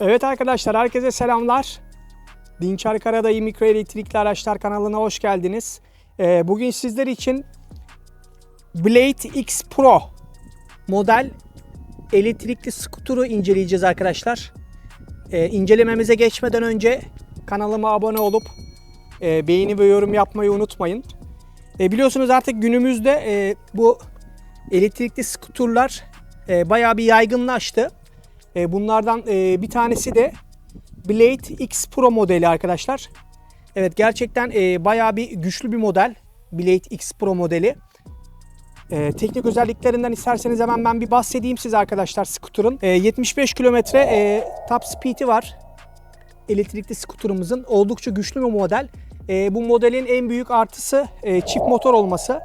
Evet arkadaşlar herkese selamlar. Dinçer Karadayı Mikro Elektrikli Araçlar kanalına hoş geldiniz. Ee, bugün sizler için Blade X Pro model elektrikli skuturu inceleyeceğiz arkadaşlar. Ee, incelememize geçmeden önce kanalıma abone olup e, beğeni ve yorum yapmayı unutmayın. E, biliyorsunuz artık günümüzde e, bu elektrikli skuturlar bayağı bir yaygınlaştı. E, bunlardan e, bir tanesi de Blade X Pro modeli arkadaşlar. Evet gerçekten e, bayağı bir güçlü bir model. Blade X Pro modeli. E, teknik özelliklerinden isterseniz hemen ben bir bahsedeyim size arkadaşlar skuturun. E, 75 kilometre e, top speed'i var. Elektrikli skuturumuzun oldukça güçlü bir model. E, bu modelin en büyük artısı e, çift motor olması.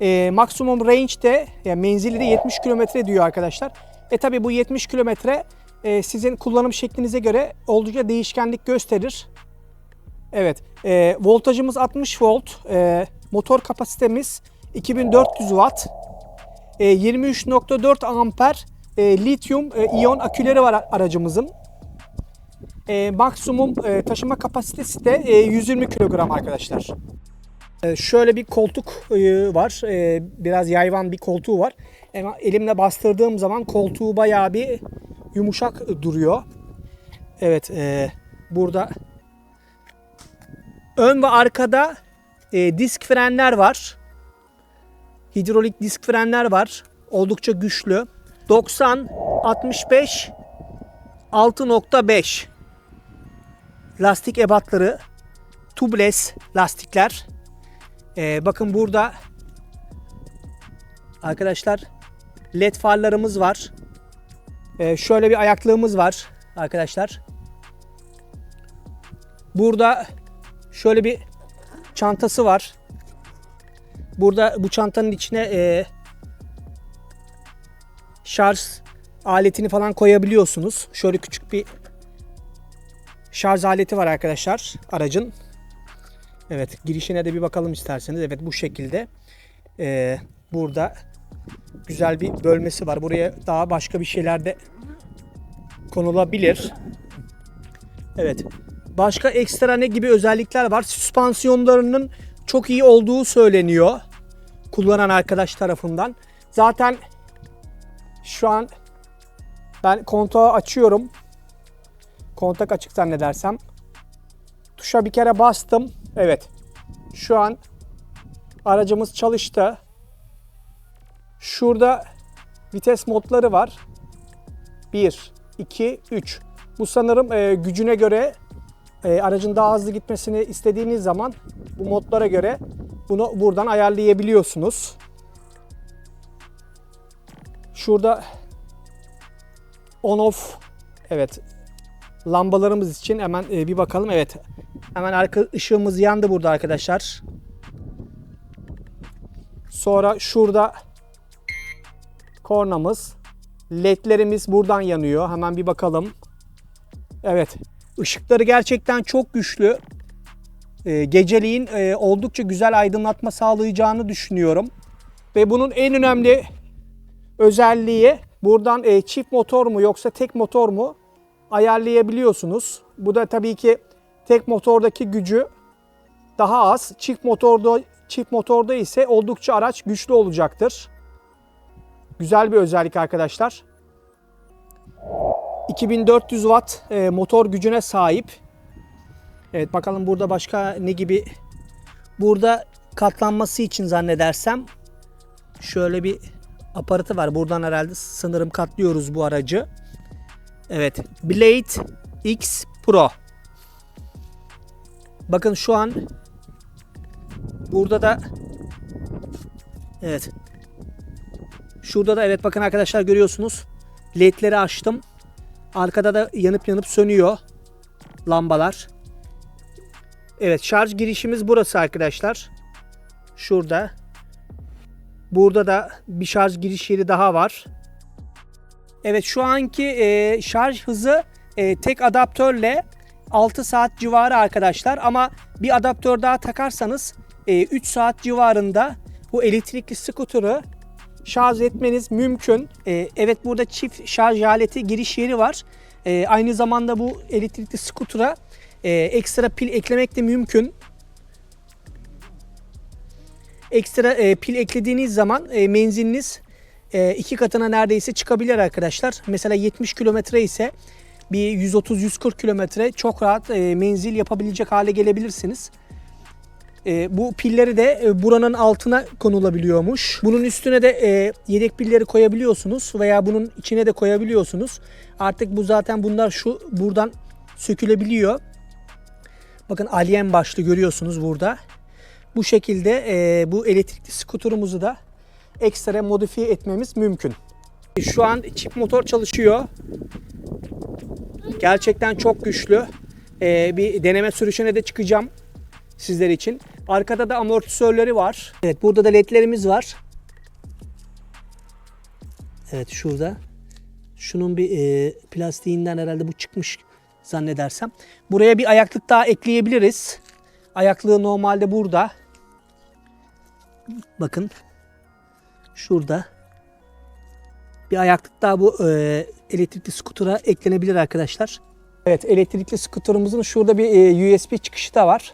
E, maksimum range de yani menzili de 70 kilometre diyor arkadaşlar. E tabi bu 70 kilometre e, sizin kullanım şeklinize göre oldukça değişkenlik gösterir. Evet, e, voltajımız 60 volt, e, motor kapasitemiz 2400 watt, e, 23.4 amper e, lityum e, iyon aküleri var aracımızın. E, maksimum e, taşıma kapasitesi de e, 120 kilogram arkadaşlar. E, şöyle bir koltuk e, var, e, biraz yayvan bir koltuğu var. Elimle bastırdığım zaman koltuğu bayağı bir yumuşak duruyor. Evet, e, burada ön ve arkada e, disk frenler var. Hidrolik disk frenler var. Oldukça güçlü. 90 65 6.5 lastik ebatları tubeless lastikler. E, bakın burada arkadaşlar led farlarımız var. Ee, şöyle bir ayaklığımız var arkadaşlar. Burada şöyle bir çantası var. Burada bu çantanın içine e, şarj aletini falan koyabiliyorsunuz. Şöyle küçük bir şarj aleti var arkadaşlar aracın. Evet girişine de bir bakalım isterseniz. Evet bu şekilde. Ee, burada güzel bir bölmesi var. Buraya daha başka bir şeyler de konulabilir. Evet. Başka ekstra ne gibi özellikler var? Süspansiyonlarının çok iyi olduğu söyleniyor. Kullanan arkadaş tarafından. Zaten şu an ben kontağı açıyorum. Kontak açık zannedersem. Tuşa bir kere bastım. Evet. Şu an aracımız çalıştı. Şurada vites modları var. 1, 2, 3. Bu sanırım e, gücüne göre e, aracın daha hızlı gitmesini istediğiniz zaman bu modlara göre bunu buradan ayarlayabiliyorsunuz. Şurada on off evet lambalarımız için hemen e, bir bakalım. Evet. Hemen arka ışığımız yandı burada arkadaşlar. Sonra şurada kornamız. ledlerimiz buradan yanıyor. Hemen bir bakalım. Evet. ışıkları gerçekten çok güçlü. Ee, geceliğin e, oldukça güzel aydınlatma sağlayacağını düşünüyorum. Ve bunun en önemli özelliği buradan e, çift motor mu yoksa tek motor mu ayarlayabiliyorsunuz. Bu da tabii ki tek motordaki gücü daha az. Çift motorda çift motorda ise oldukça araç güçlü olacaktır. Güzel bir özellik arkadaşlar. 2400 watt e, motor gücüne sahip. Evet bakalım burada başka ne gibi burada katlanması için zannedersem şöyle bir aparatı var. Buradan herhalde sanırım katlıyoruz bu aracı. Evet Blade X Pro. Bakın şu an burada da evet Şurada da evet bakın arkadaşlar görüyorsunuz. LED'leri açtım. Arkada da yanıp yanıp sönüyor lambalar. Evet şarj girişimiz burası arkadaşlar. Şurada. Burada da bir şarj giriş yeri daha var. Evet şu anki e, şarj hızı e, tek adaptörle 6 saat civarı arkadaşlar. Ama bir adaptör daha takarsanız e, 3 saat civarında bu elektrikli skuturu şarj etmeniz mümkün. Ee, evet burada çift şarj aleti giriş yeri var. E, aynı zamanda bu elektrikli skutura e, ekstra pil eklemek de mümkün. Ekstra e, pil eklediğiniz zaman e, menziliniz e, iki katına neredeyse çıkabilir arkadaşlar. Mesela 70 kilometre ise bir 130-140 kilometre çok rahat e, menzil yapabilecek hale gelebilirsiniz. E, bu pilleri de e, buranın altına konulabiliyormuş. Bunun üstüne de yedek pilleri koyabiliyorsunuz veya bunun içine de koyabiliyorsunuz. Artık bu zaten bunlar şu buradan sökülebiliyor. Bakın alien başlı görüyorsunuz burada. Bu şekilde bu elektrikli skuterumuzu da ekstra modifiye etmemiz mümkün. Şu an çift motor çalışıyor. Gerçekten çok güçlü. E, bir deneme sürüşüne de çıkacağım sizler için. Arkada da amortisörleri var. Evet burada da ledlerimiz var. Evet şurada. Şunun bir e, plastiğinden herhalde bu çıkmış zannedersem. Buraya bir ayaklık daha ekleyebiliriz. Ayaklığı normalde burada. Bakın. Şurada. Bir ayaklık daha bu e, elektrikli skutura eklenebilir arkadaşlar. Evet elektrikli skuturumuzun şurada bir e, USB çıkışı da var.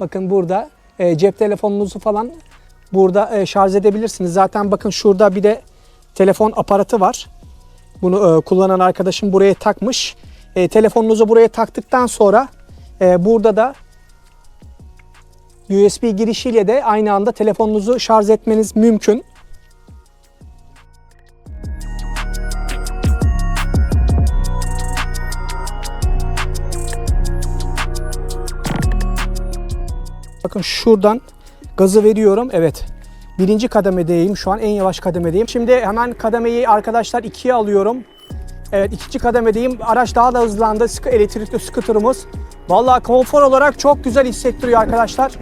Bakın burada e, cep telefonunuzu falan burada e, şarj edebilirsiniz. Zaten bakın şurada bir de telefon aparatı var. Bunu e, kullanan arkadaşım buraya takmış. E, telefonunuzu buraya taktıktan sonra e, burada da USB girişiyle de aynı anda telefonunuzu şarj etmeniz mümkün. Bakın şuradan gazı veriyorum. Evet. Birinci kademedeyim. Şu an en yavaş kademedeyim. Şimdi hemen kademeyi arkadaşlar ikiye alıyorum. Evet ikinci kademedeyim. Araç daha da hızlandı. Elektrikli scooter'ımız. Vallahi konfor olarak çok güzel hissettiriyor arkadaşlar.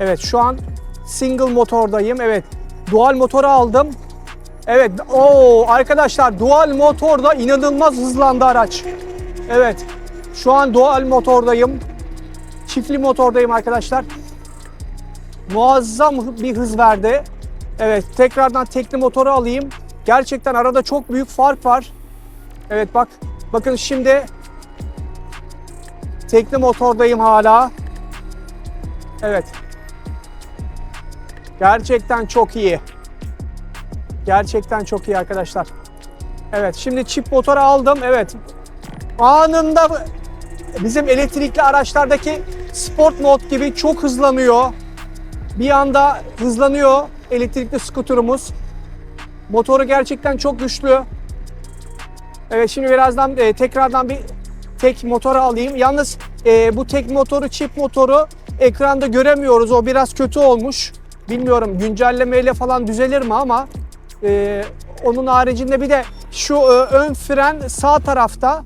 Evet şu an single motordayım. Evet. Dual motoru aldım. Evet. Oo arkadaşlar dual motorda inanılmaz hızlandı araç. Evet. Şu an dual motordayım. Çiftli motordayım arkadaşlar muazzam bir hız verdi. Evet tekrardan tekli motoru alayım. Gerçekten arada çok büyük fark var. Evet bak bakın şimdi tekli motordayım hala. Evet. Gerçekten çok iyi. Gerçekten çok iyi arkadaşlar. Evet şimdi çift motoru aldım. Evet. Anında bizim elektrikli araçlardaki sport mod gibi çok hızlanıyor. Bir anda hızlanıyor elektrikli skuterumuz. Motoru gerçekten çok güçlü. Evet şimdi birazdan e, tekrardan bir tek motoru alayım. Yalnız e, bu tek motoru, çift motoru ekranda göremiyoruz. O biraz kötü olmuş. Bilmiyorum güncellemeyle falan düzelir mi ama e, onun haricinde bir de şu e, ön fren sağ tarafta.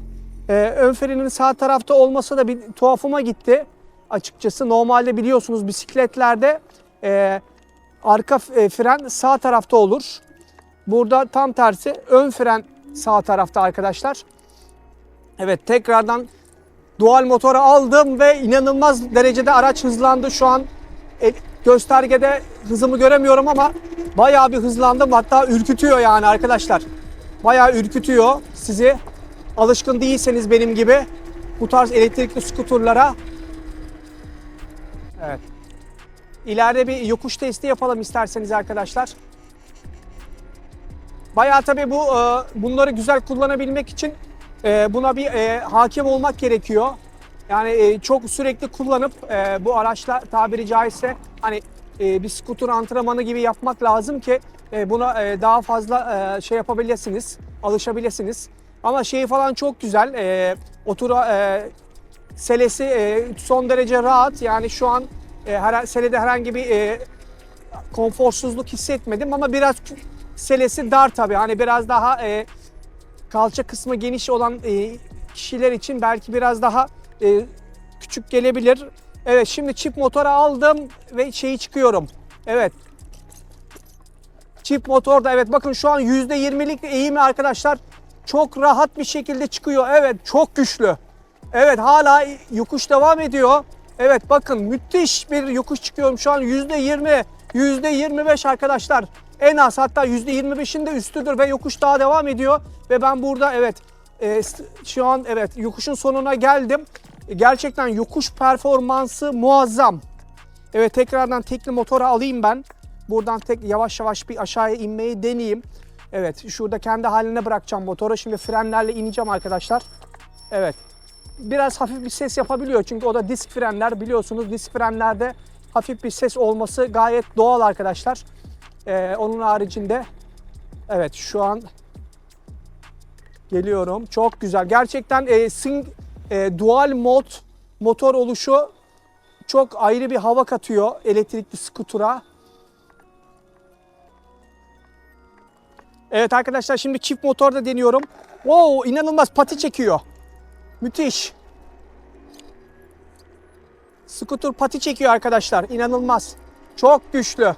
E, ön frenin sağ tarafta olması da bir tuhafıma gitti açıkçası. Normalde biliyorsunuz bisikletlerde e, arka fren sağ tarafta olur. Burada tam tersi ön fren sağ tarafta arkadaşlar. Evet tekrardan dual motoru aldım ve inanılmaz derecede araç hızlandı. Şu an e, göstergede hızımı göremiyorum ama bayağı bir hızlandım. Hatta ürkütüyor yani arkadaşlar. Bayağı ürkütüyor sizi. Alışkın değilseniz benim gibi bu tarz elektrikli skuterlara. Evet. İleride bir yokuş testi yapalım isterseniz arkadaşlar. Bayağı tabii bu e, bunları güzel kullanabilmek için e, buna bir e, hakim olmak gerekiyor. Yani çok sürekli kullanıp bu araçla tabiri caizse hani bir skuter antrenmanı gibi yapmak lazım ki buna daha fazla şey yapabilirsiniz, alışabilirsiniz. Ama şeyi falan çok güzel. Otura selesi son derece rahat. Yani şu an e, her, selede herhangi bir e, konforsuzluk hissetmedim ama biraz selesi dar tabii. Hani biraz daha e, kalça kısmı geniş olan e, kişiler için belki biraz daha e, küçük gelebilir. Evet şimdi çift motora aldım ve şeyi çıkıyorum. Evet. Çift motorda evet bakın şu an %20'lik eğimi arkadaşlar çok rahat bir şekilde çıkıyor. Evet çok güçlü. Evet hala yokuş devam ediyor. Evet bakın müthiş bir yokuş çıkıyorum şu an %20, %25 arkadaşlar. En az hatta %25'in de üstüdür ve yokuş daha devam ediyor. Ve ben burada evet e, şu an evet yokuşun sonuna geldim. Gerçekten yokuş performansı muazzam. Evet tekrardan tekli motoru alayım ben. Buradan tek yavaş yavaş bir aşağıya inmeyi deneyeyim. Evet şurada kendi haline bırakacağım motoru. Şimdi frenlerle ineceğim arkadaşlar. Evet. Biraz hafif bir ses yapabiliyor çünkü o da disk frenler biliyorsunuz disk frenlerde hafif bir ses olması gayet doğal arkadaşlar. Ee, onun haricinde evet şu an geliyorum. Çok güzel. Gerçekten e, sing, e, dual mod motor oluşu çok ayrı bir hava katıyor elektrikli skutura. Evet arkadaşlar şimdi çift motorda deniyorum. Wow inanılmaz pati çekiyor. Müthiş. Skuter pati çekiyor arkadaşlar. İnanılmaz. Çok güçlü.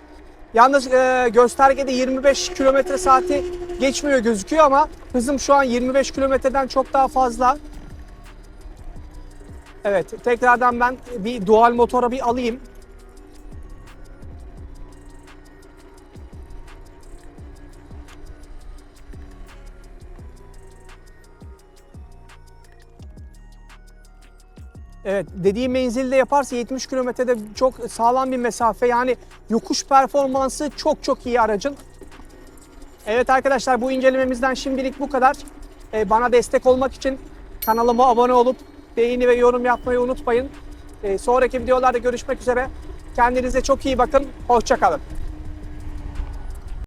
Yalnız e, göstergede 25 kilometre saati geçmiyor gözüküyor ama hızım şu an 25 kilometreden çok daha fazla. Evet tekrardan ben bir dual motora bir alayım. Evet dediğim menzilde yaparsa 70 kilometrede çok sağlam bir mesafe yani yokuş performansı çok çok iyi aracın. Evet arkadaşlar bu incelememizden şimdilik bu kadar. Ee, bana destek olmak için kanalıma abone olup beğeni ve yorum yapmayı unutmayın. Ee, sonraki videolarda görüşmek üzere. Kendinize çok iyi bakın. Hoşçakalın.